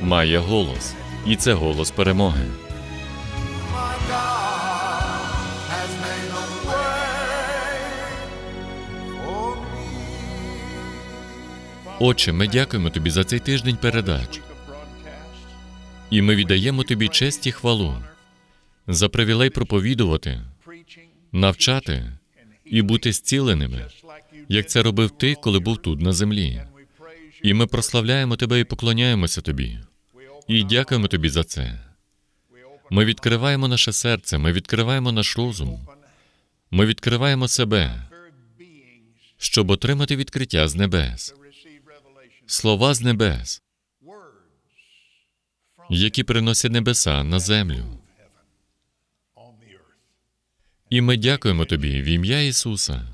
має голос, і це голос перемоги. Отче, ми дякуємо тобі за цей тиждень передач. І ми віддаємо тобі честь і хвалу за привілей проповідувати, навчати і бути зціленими, як це робив ти, коли був тут на землі. І ми прославляємо тебе і поклоняємося тобі. І дякуємо тобі за це. Ми відкриваємо наше серце, ми відкриваємо наш розум, ми відкриваємо себе, щоб отримати відкриття з небес, слова з небес, які приносять небеса на землю. І ми дякуємо тобі в ім'я Ісуса.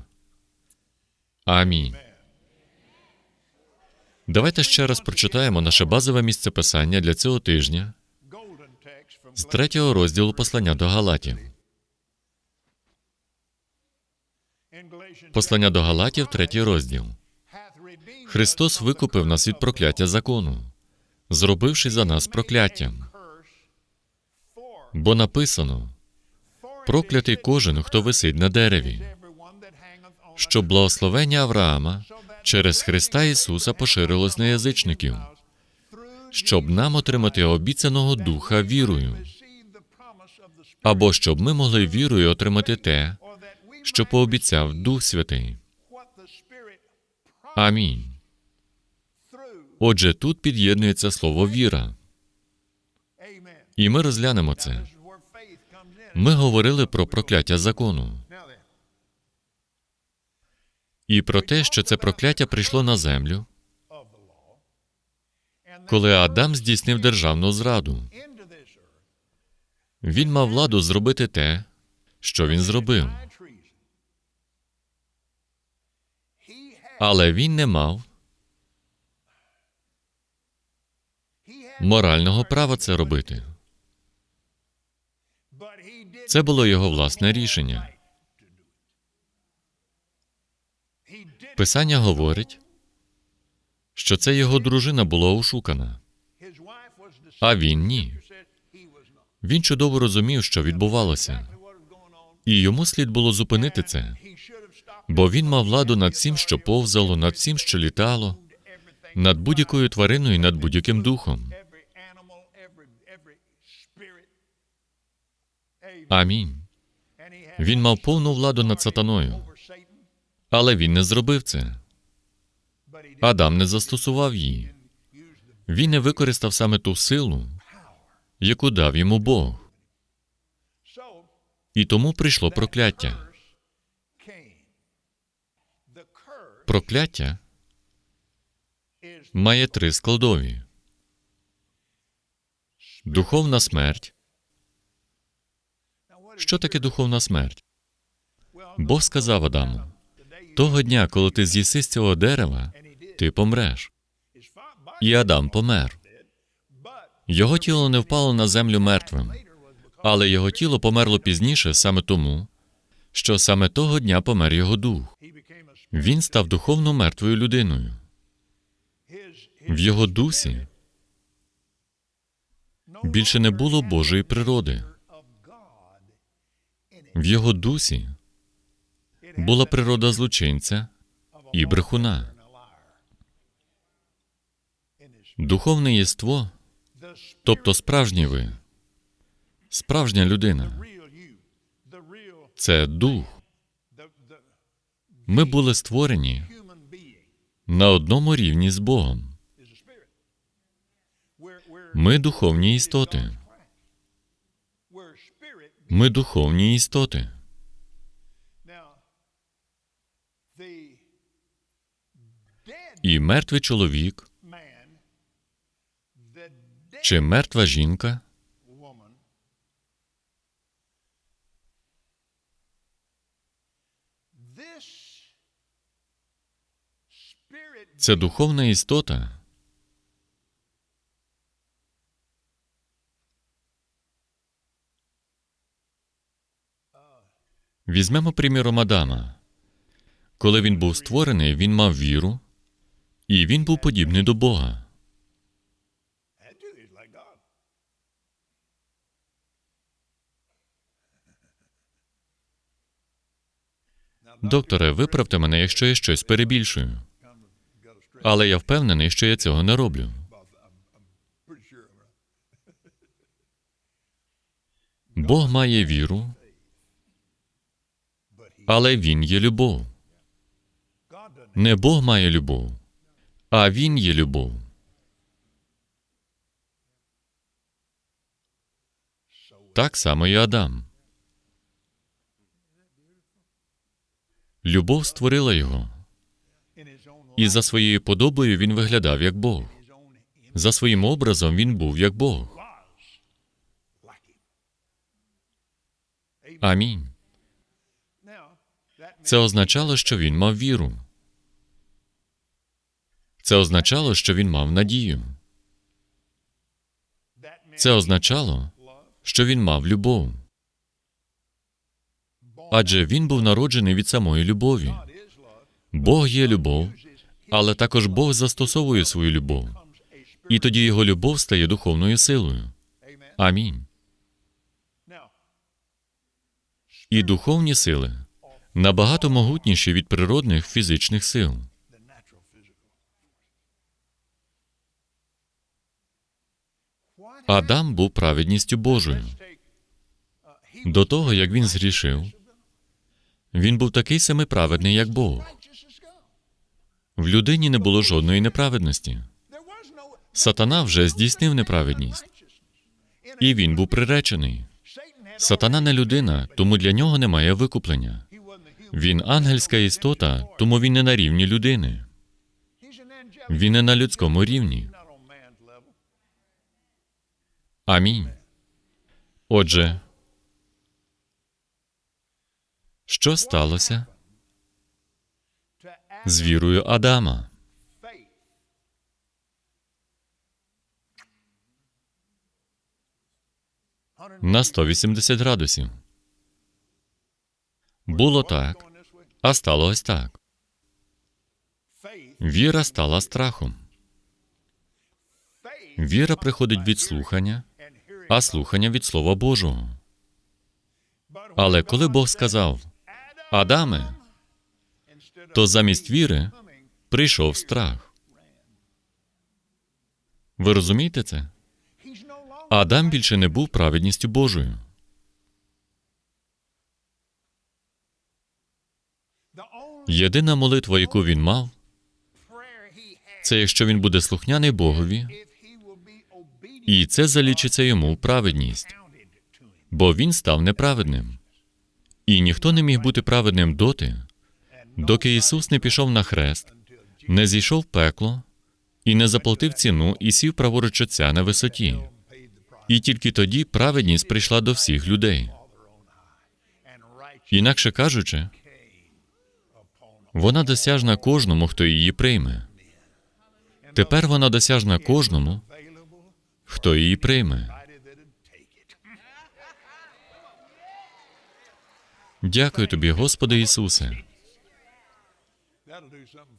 Амінь. Давайте ще раз прочитаємо наше базове місце писання для цього тижня з третього розділу послання до Галатів. Послання до Галатів, третій розділ. Христос викупив нас від прокляття закону, зробивши за нас прокляттям. Бо написано: проклятий кожен, хто висить на дереві, щоб благословення Авраама через Христа Ісуса поширилось на язичників, щоб нам отримати обіцяного духа вірою, або щоб ми могли вірою отримати те, що пообіцяв Дух Святий. Амінь. Отже, тут під'єднується слово віра, і ми розглянемо це. Ми говорили про прокляття закону і про те, що це прокляття прийшло на землю, коли Адам здійснив державну зраду. Він мав владу зробити те, що він зробив, але він не мав морального права це робити. Це було його власне рішення. Писання говорить, що це його дружина була ошукана, а він ні. Він чудово розумів, що відбувалося, і йому слід було зупинити це, бо він мав владу над всім, що повзало, над всім, що літало, над будь-якою твариною, над будь-яким духом. Амінь. Він мав повну владу над сатаною, але він не зробив це. Адам не застосував її. Він не використав саме ту силу, яку дав йому Бог. І тому прийшло прокляття. Прокляття має три складові: духовна смерть. Що таке духовна смерть? Бог сказав Адаму: того дня, коли ти з'їси з цього дерева, ти помреш. І Адам помер. Його тіло не впало на землю мертвим, але його тіло померло пізніше саме тому, що саме того дня помер його дух. Він став духовно мертвою людиною. В його дусі більше не було Божої природи. В його дусі була природа злочинця і брехуна. Духовне єство Тобто справжній ви, справжня людина це дух. Ми були створені на одному рівні з Богом. Ми духовні істоти. Ми духовні істоти. І мертвий чоловік чи мертва жінка це духовна істота. Візьмемо приміром Адама. Коли він був створений, він мав віру, і він був подібний до Бога. Докторе, виправте мене, якщо я щось перебільшую. Але я впевнений, що я цього не роблю. Бог має віру, але Він є любов. Не Бог має любов, а Він є любов. Так само і Адам. Любов створила його, і за своєю подобою він виглядав як Бог. За своїм образом він був як Бог. Амінь. Це означало, що він мав віру. Це означало, що він мав надію. Це означало, що він мав любов. Адже він був народжений від самої любові. Бог є любов, але також Бог застосовує свою любов. І тоді його любов стає духовною силою. Амінь. І духовні сили набагато могутніші від природних фізичних сил. Адам був праведністю Божою. До того, як він згрішив, він був такий самий праведний, як Бог. В людині не було жодної неправедності. Сатана вже здійснив неправедність, і він був приречений. Сатана не людина, тому для нього немає викуплення. Він ангельська істота, тому він не на рівні людини. Він не на людському рівні. Амінь. Отже, що сталося з вірою Адама? На 180 градусів. Було так, а стало ось так. Віра стала страхом. Віра приходить від слухання, а слухання від Слова Божого. Але коли Бог сказав Адаме, то замість віри прийшов страх. Ви розумієте це? Адам більше не був праведністю Божою. Єдина молитва, яку він мав, це якщо він буде слухняний Богові, і це залічиться йому праведність, бо він став неправедним. І ніхто не міг бути праведним доти, доки Ісус не пішов на хрест, не зійшов в пекло і не заплатив ціну і сів праворуч Отця на висоті. І тільки тоді праведність прийшла до всіх людей. Інакше кажучи, вона досяжна кожному, хто її прийме. Тепер вона досяжна кожному, хто її прийме. Дякую тобі, Господи Ісусе.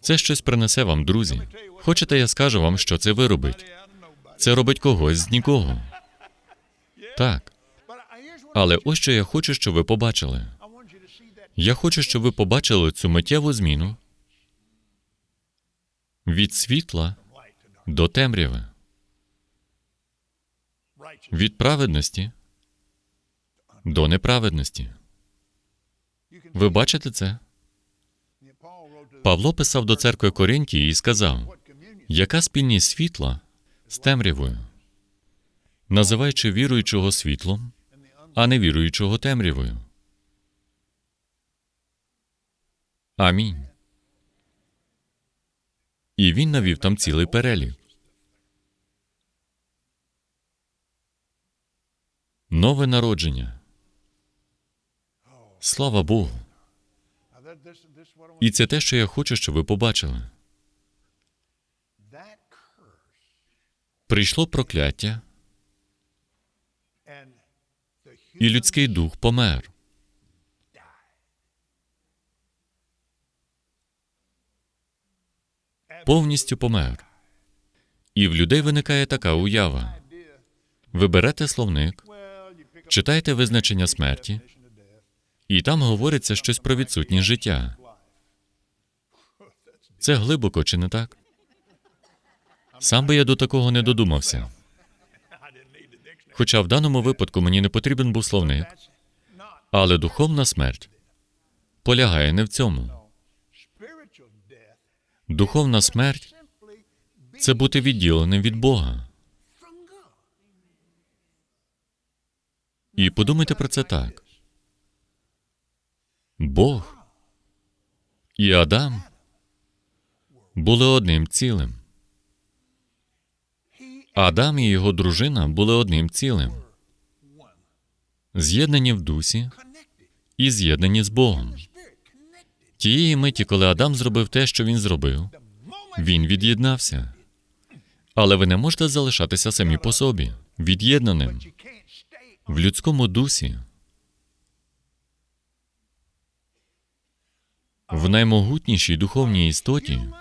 Це щось принесе вам, друзі. Хочете, я скажу вам, що це виробить? Це робить когось з нікого. Так. Але ось що я хочу, щоб ви побачили. Я хочу, щоб ви побачили цю миттєву зміну від світла до темряви. Від праведності до неправедності. Ви бачите це? Павло писав до церкви Коринтії і сказав, яка спільність світла з темрявою, називаючи віруючого світлом, а невіруючого темрявою. Амінь. І він навів там цілий перелік. Нове народження. Слава Богу. І це те, що я хочу, щоб ви побачили. Прийшло прокляття, і людський дух помер. Повністю помер. І в людей виникає така уява. Ви берете словник, читаєте визначення смерті, і там говориться щось про відсутність життя. Це глибоко чи не так? Сам би я до такого не додумався. Хоча в даному випадку мені не потрібен був словник, але духовна смерть полягає не в цьому. Духовна смерть це бути відділеним від Бога. І подумайте про це так. Бог і Адам були одним цілим. Адам і його дружина були одним цілим. З'єднані в дусі і з'єднані з Богом. Тієї миті, коли Адам зробив те, що він зробив, він від'єднався. Але ви не можете залишатися самі по собі, від'єднаним в людському дусі. В наймогутнішій духовній істоті,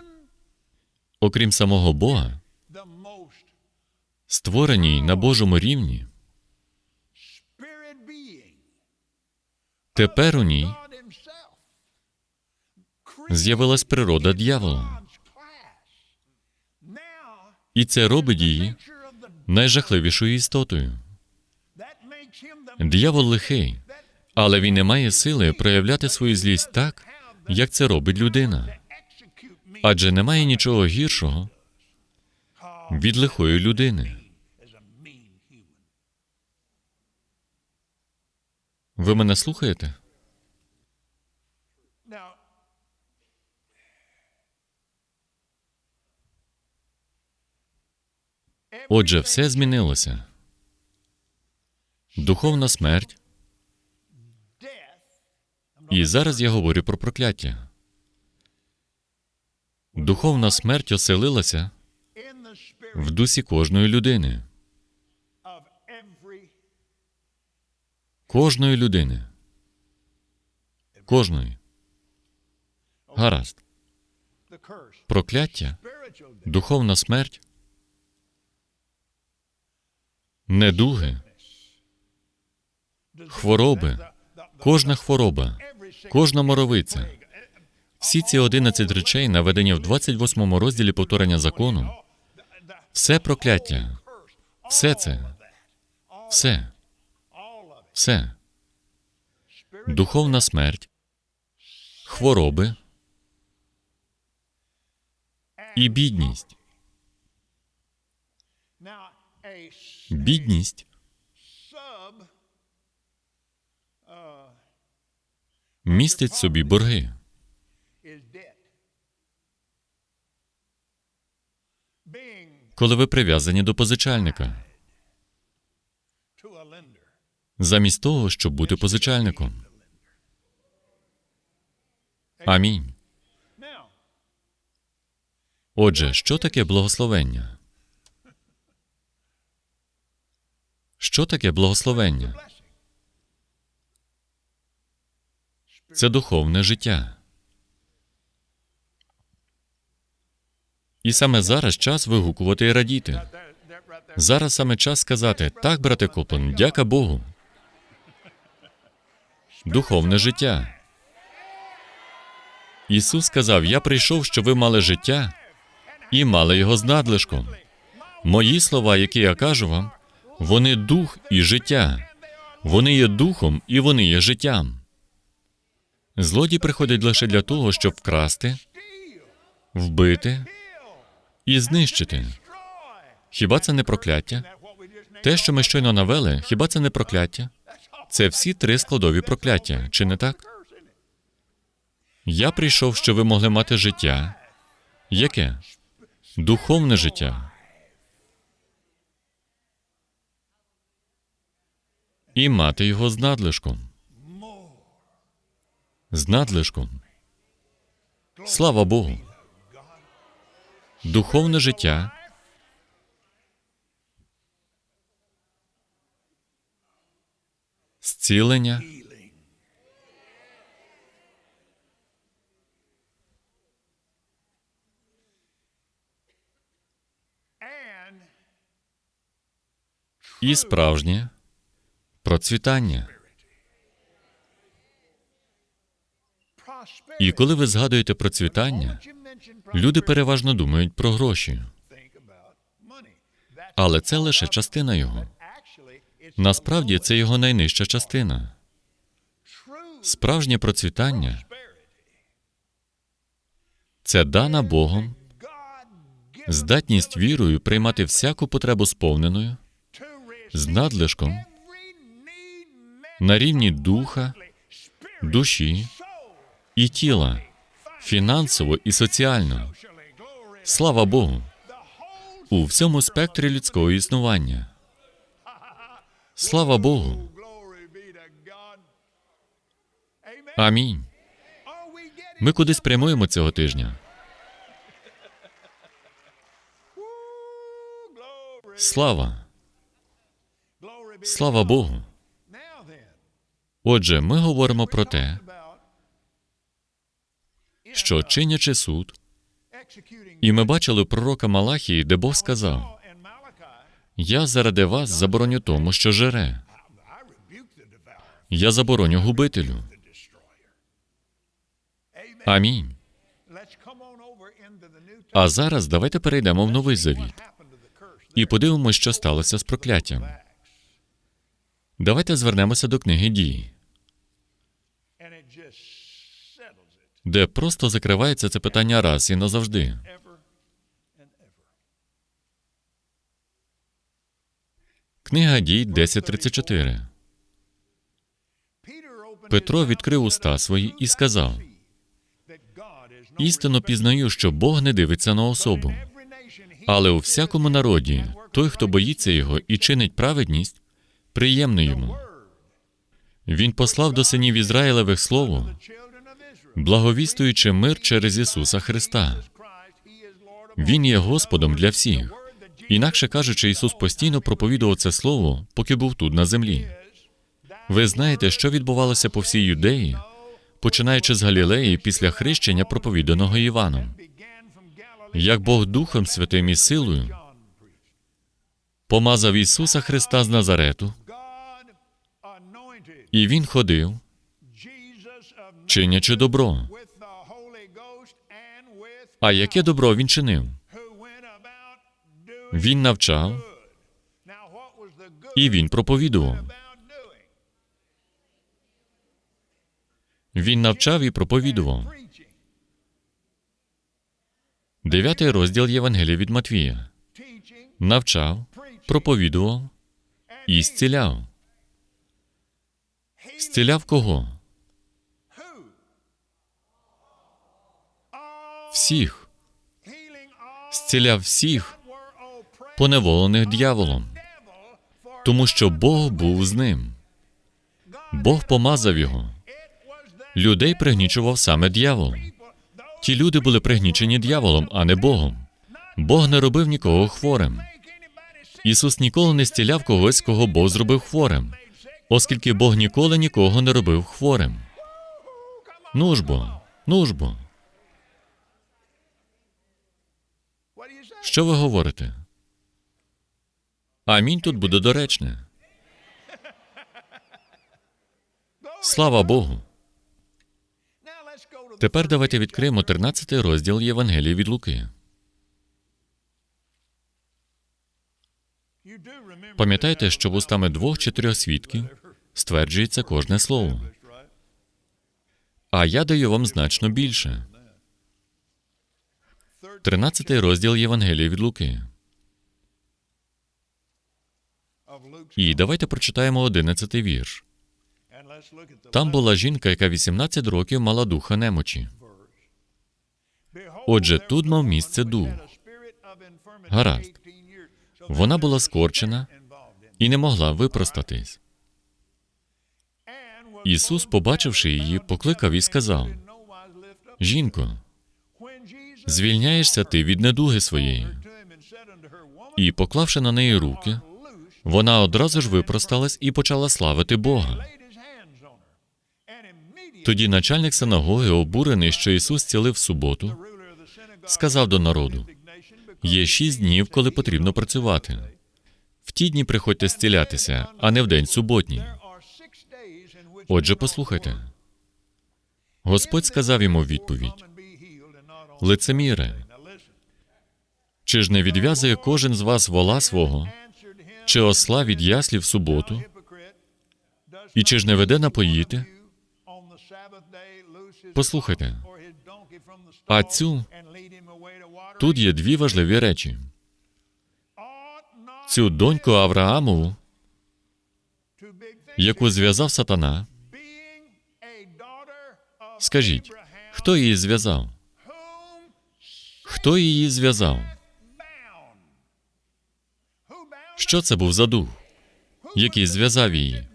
окрім самого Бога, створеній на Божому рівні, тепер у ній з'явилась природа дьявола. І це робить її найжахливішою істотою. Диявол лихий, але він не має сили проявляти свою злість так, як це робить людина. Адже немає нічого гіршого від лихої людини. Ви мене слухаєте? Отже, все змінилося. Духовна смерть. І зараз я говорю про прокляття. Духовна смерть оселилася в дусі кожної людини. Кожної людини. Кожної. Гаразд. Прокляття, духовна смерть, недуги, хвороби, кожна хвороба, кожна моровиця. Всі ці 11 речей, наведені в 28 розділі повторення закону, все прокляття, все це, все, все, духовна смерть, хвороби. І бідність. Бідність містить в собі борги. Коли ви прив'язані до позичальника, замість того, щоб бути позичальником. Амінь. Отже, що таке благословення? Що таке благословення? Це духовне життя. І саме зараз час вигукувати і радіти. Зараз саме час сказати так, брате Коплен, дяка Богу. Духовне життя. Ісус сказав: Я прийшов, щоб ви мали життя і мали його з надлишком. Мої слова, які я кажу вам, Вони дух і життя. Вони є духом і вони є життям. Злодій приходить лише для того, щоб вкрасти, вбити і знищити. Хіба це не прокляття? Те, що ми щойно навели, хіба це не прокляття? Це всі три складові прокляття, чи не так? Я прийшов, щоб ви могли мати життя. Яке? Духовне життя. І мати його з надлишком. З надлишком. Слава Богу. Духовне життя зцілення, і справжнє процвітання. І коли ви згадуєте процвітання, люди переважно думають про гроші, але це лише частина його. Насправді це його найнижча частина. Справжнє процвітання це дана Богом здатність вірою приймати всяку потребу сповненою з надлишком на рівні духа, душі і тіла, фінансово і соціально. Слава Богу! У всьому спектрі людського існування. Слава Богу! Амінь. Ми кудись прямуємо цього тижня. Слава! Слава Богу! Отже, ми говоримо про те, що чинячи суд, і ми бачили пророка Малахії, де Бог сказав: Я заради вас забороню тому, що жере. Я забороню губителю. Амінь. А зараз давайте перейдемо в новий завіт і подивимося, що сталося з прокляттям. Давайте звернемося до книги дії, де просто закривається це питання раз і назавжди. Книга дій 10.34. Петро відкрив уста свої і сказав: Істинно пізнаю, що Бог не дивиться на особу, але у всякому народі той, хто боїться його і чинить праведність, приємний йому. Він послав до синів Ізраїлевих слово, благовістуючи мир через Ісуса Христа. Він є Господом для всіх. Інакше кажучи, Ісус постійно проповідував це слово, поки був тут на землі. Ви знаєте, що відбувалося по всій юдеї, починаючи з Галілеї після хрещення, проповіданого Іваном, як Бог Духом Святим і силою помазав Ісуса Христа з Назарету, і Він ходив, чинячи добро. А яке добро він чинив? Він навчав і він проповідував. Він навчав і проповідував. Дев'ятий розділ Євангелія від Матвія. Навчав, проповідував і зціляв. Зціляв кого? Всіх. Зціляв всіх, поневолених дьяволом, тому що Бог був з ним. Бог помазав його. Людей пригнічував саме дьявол. Ті люди були пригнічені дьяволом, а не Богом. Бог не робив нікого хворим. Ісус ніколи не зціляв когось, кого Бог зробив хворим, оскільки Бог ніколи нікого не робив хворим. Ну ж бо, ну ж бо. Що ви говорите? Амінь тут буде доречне. Слава Богу. Тепер давайте відкриємо 13 розділ Євангелії від Луки. Пам'ятайте, що вустами двох чи трьох свідків стверджується кожне слово. А я даю вам значно більше. 13 розділ Євангелія від Луки. І давайте прочитаємо 11 вірш. Там була жінка, яка 18 років мала духа немочі. Отже, тут мав місце дух. Гаразд. Вона була скорчена і не могла випростатись. Ісус, побачивши її, покликав і сказав: Жінко, звільняєшся ти від недуги своєї. І, поклавши на неї руки, вона одразу ж випросталась і почала славити Бога. Тоді начальник синагоги, обурений, що Ісус цілив суботу, сказав до народу: є шість днів, коли потрібно працювати. В ті дні приходьте зцілятися, а не в день суботній. Отже, послухайте. Господь сказав йому відповідь: лицеміре, чи ж не відв'язує кожен з вас вола свого, чи осла від яслі в суботу, і чи ж не веде напоїти? Послухайте, а цю тут є дві важливі речі: цю доньку Авраамову, яку зв'язав сатана. Скажіть, хто її зв'язав? Хто її зв'язав? Що це був за дух, який зв'язав її?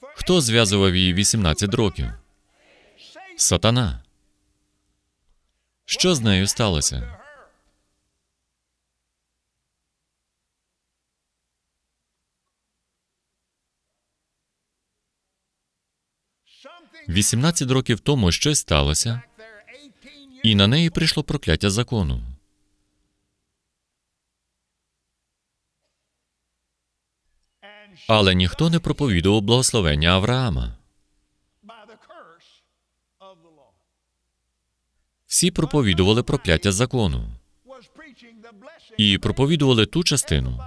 Хто зв'язував її 18 років? Сатана. Що з нею сталося? 18 років тому щось сталося, і на неї прийшло прокляття закону. Але ніхто не проповідував благословення Авраама. Всі проповідували прокляття закону і проповідували ту частину,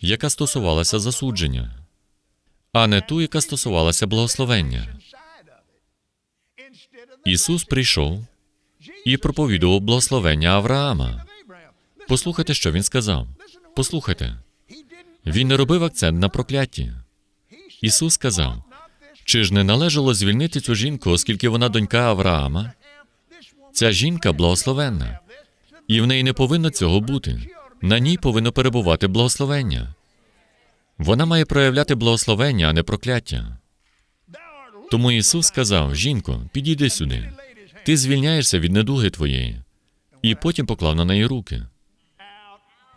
яка стосувалася засудження, а не ту, яка стосувалася благословення. Ісус прийшов і проповідував благословення Авраама. Послухайте, що він сказав. Послухайте. Він не робив акцент на прокляті. Ісус сказав: чи ж не належало звільнити цю жінку, оскільки вона донька Авраама? Ця жінка благословенна, і в неї не повинно цього бути. На ній повинно перебувати благословення. Вона має проявляти благословення, а не прокляття. Тому Ісус сказав: Жінко, підійди сюди. Ти звільняєшся від недуги твоєї. І потім поклав на неї руки.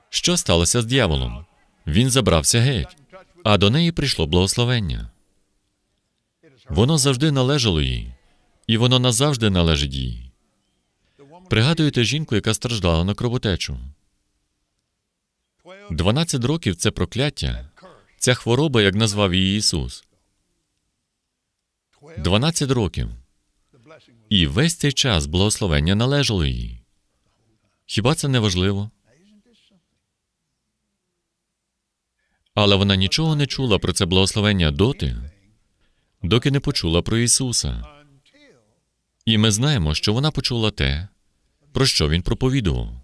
Що сталося з дьяволом? Він забрався геть, а до неї прийшло благословення. Воно завжди належало їй, і воно назавжди належить їй. Пригадуєте жінку, яка страждала на кровотечу. 12 років це прокляття, ця хвороба, як назвав її Ісус. 12 років. І весь цей час благословення належало їй. Хіба це не важливо? Але вона нічого не чула про це благословення доти, доки не почула про Ісуса. І ми знаємо, що вона почула те, про що Він проповідував.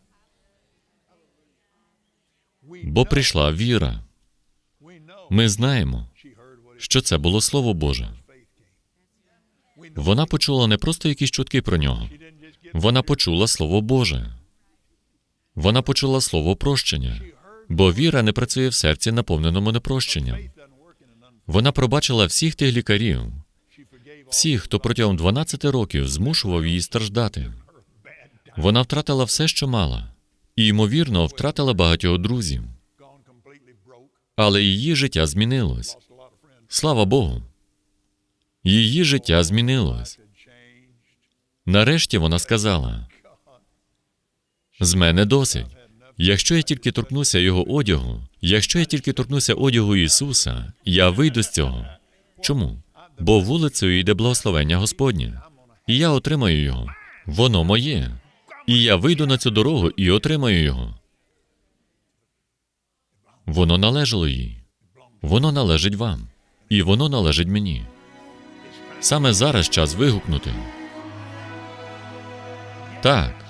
Бо прийшла віра. Ми знаємо, що це було Слово Боже. Вона почула не просто якісь чутки про нього. Вона почула Слово Боже. Вона почула слово прощення, бо віра не працює в серці, наповненому непрощенням. Вона пробачила всіх тих лікарів, всіх, хто протягом 12 років змушував її страждати. Вона втратила все, що мала, і, ймовірно, втратила багатьох друзів. Але її життя змінилось. Слава Богу. Її життя змінилось. Нарешті вона сказала: з мене досить. Якщо я тільки торкнуся його одягу, якщо я тільки торкнуся одягу Ісуса, я вийду з цього. Чому? Бо вулицею йде благословення Господнє, і я отримаю його. Воно моє. І я вийду на цю дорогу і отримаю його. Воно належало їй. Воно належить вам. І воно належить мені. Саме зараз час вигукнути. Так.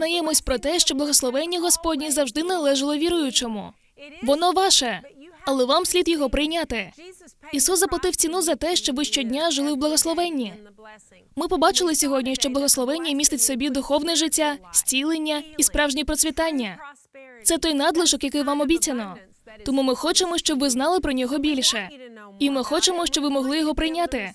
Дізнаємось про те, що благословення Господнє завжди належало віруючому. Воно ваше, але вам слід його прийняти. Ісус заплатив ціну за те, щоб ви щодня жили в благословенні. Ми побачили сьогодні, що благословення містить в собі духовне життя, зцілення і справжнє процвітання. Це той надлишок, який вам обіцяно. Тому ми хочемо, щоб ви знали про нього більше. І ми хочемо, щоб ви могли його прийняти.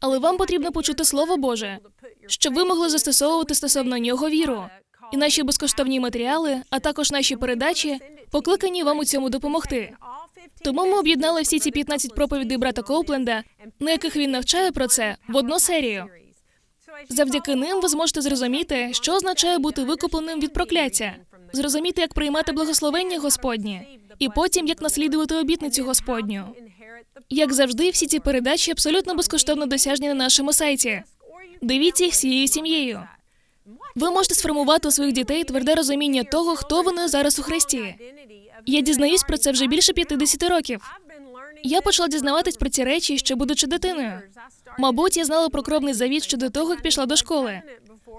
Але вам потрібно почути Слово Боже, щоб ви могли застосовувати стосовно нього віру. І наші безкоштовні матеріали, а також наші передачі, покликані вам у цьому допомогти. Тому ми об'єднали всі ці 15 проповідей брата Коупленда, на яких він навчає про це, в одну серію. Завдяки ним ви зможете зрозуміти, що означає бути викупленим від прокляття, зрозуміти, як приймати благословення Господнє, і потім як наслідувати обітницю Господню. Як завжди, всі ці передачі абсолютно безкоштовно досяжні на нашому сайті. Дивіться їх всією сім'єю. Ви можете сформувати у своїх дітей тверде розуміння того, хто вони зараз у Христі. Я дізнаюсь про це вже більше 50 років. Я почала дізнаватись про ці речі, ще будучи дитиною. Мабуть, я знала про кровний завіт ще до того, як пішла до школи.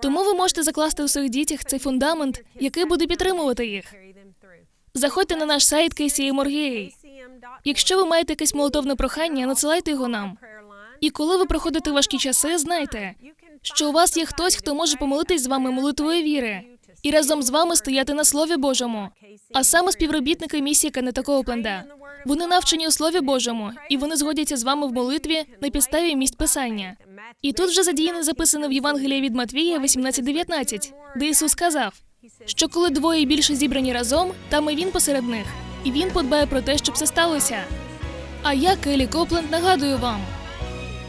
Тому ви можете закласти у своїх дітях цей фундамент, який буде підтримувати їх. Заходьте на наш сайт KCM.org.ua. Якщо ви маєте якесь молитовне прохання, надсилайте його нам. І коли ви проходите важкі часи, знайте, що у вас є хтось, хто може помолитись з вами молитвою віри і разом з вами стояти на Слові Божому. А саме співробітники місії Кеннета Коупленда. Вони навчені у Слові Божому, і вони згодяться з вами в молитві на підставі місць писання. І тут вже задіяне записано в Євангелії від Матвія 18.19, де Ісус сказав, що коли двоє більше зібрані разом, там і він посеред них, і він подбає про те, щоб це сталося. А я, Келі Копленд, нагадую вам,